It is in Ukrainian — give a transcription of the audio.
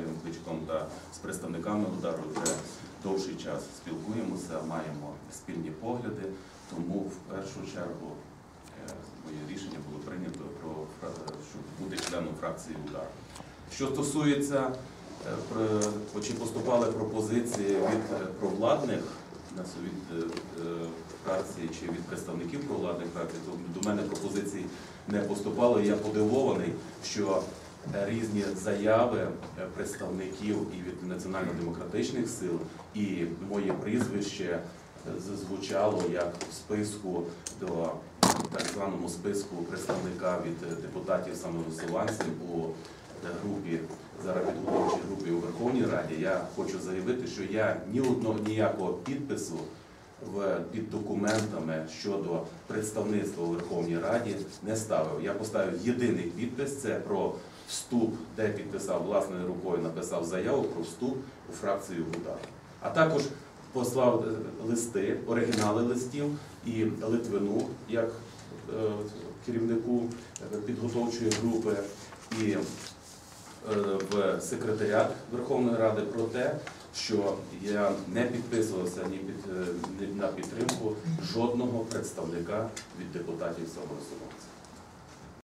Віталієм Кличком та з представниками удару вже довший час спілкуємося, маємо спільні погляди, тому в першу чергу е, моє рішення було прийнято про щоб бути членом фракції удар. Що стосується е, чи поступали пропозиції від е, провладних від фракції чи від представників провладних фракцій, то до мене пропозицій не поступало. Я подивований, що різні заяви е, представників і від національно-демократичних сил, і моє прізвище е, зазвучало як в списку до так званому списку представника від е, депутатів самовисуванців у групі зараз підготовчій групі у Верховній Раді. Я хочу заявити, що я ні одного ніякого підпису під документами щодо представництва у Верховній Раді не ставив. Я поставив єдиний підпис це про вступ, де підписав власною рукою, написав заяву про вступ у фракцію УДАР. А також послав е, листи, оригінали листів і Литвину як е, керівнику е, підготовчої групи і в секретаріат Верховної Ради про те, що я не підписувався ні під е, ні на підтримку жодного представника від депутатів самовисуванців.